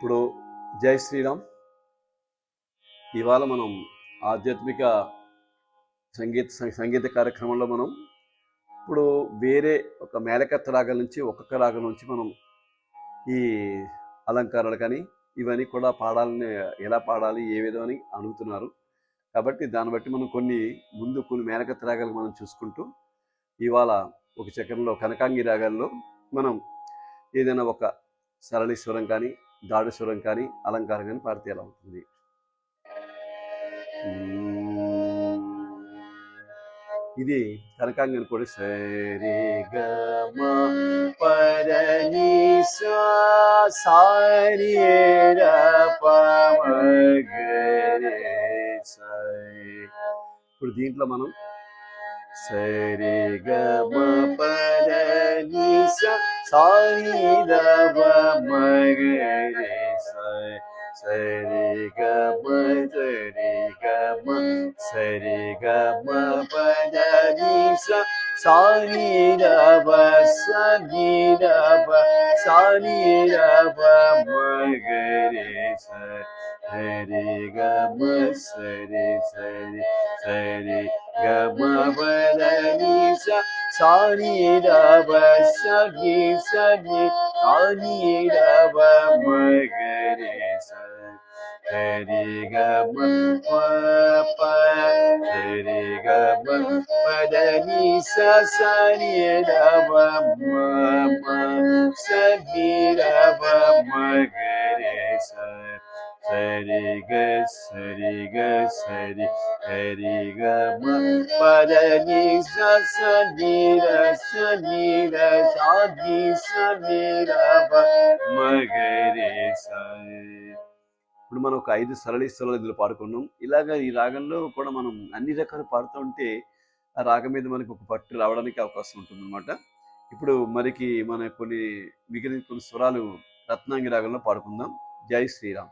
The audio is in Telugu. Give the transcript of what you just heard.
ఇప్పుడు జై శ్రీరామ్. ఇవాళ మనం ఆధ్యాత్మిక సంగీత సంగీత కార్యక్రమంలో మనం ఇప్పుడు వేరే ఒక మేలకత్త రాగం నుంచి ఒక్కొక్క రాగం నుంచి మనం ఈ అలంకారాలు కానీ ఇవన్నీ కూడా పాడాలని ఎలా పాడాలి ఏ విధమని అడుగుతున్నారు. కాబట్టి దాన్ని బట్టి మనం కొన్ని ముందు కొన్ని మేలకత్త రాగాలు మనం చూసుకుంటూ ఇవాళ ఒక చక్రంలో కనకాంగి రాగాల్లో మనం ఏదైనా ఒక సరళీశ్వరం కానీ దాడు స్వరం కానీ అలంకారం కానీ పాడితే ఎలా ఉంటుంది? ఇది కనకాంగి కూడా సరే గ సారి ఇప్పుడు దీంట్లో మనం సరే గ మ సారి ర సరి గ మ సరి గ మ సరి గ మ పద ని స సాని ర బ సని ర బ సాని ర బ మ గ రే స హరి గ మ సరి సరి సరి గ మ పద ని స సాని ర బ సని సని సాని ర Terigama pa terigama padani sasani dava mama sabira va magresa గ సరి గ సరి హరి గ మ పద ని స సని ర సని ర సాని సని ర బ మ గ రే స ఇప్పుడు మనం ఒక ఐదు సరళి స్వరాలు ఇందులో పాడుకున్నాం. ఇలాగ ఈ రాగంలో కూడా మనం అన్ని రకాలు పాడుతూ ఉంటే ఆ రాగం మీద మనకు ఒక పట్టు రావడానికి అవకాశం ఉంటుంది అనమాట ఇప్పుడు మనకి మన కొన్ని మిగిలిన కొన్ని స్వరాలు రత్నాంగి రాగంలో పాడుకుందాం. జై శ్రీరామ్.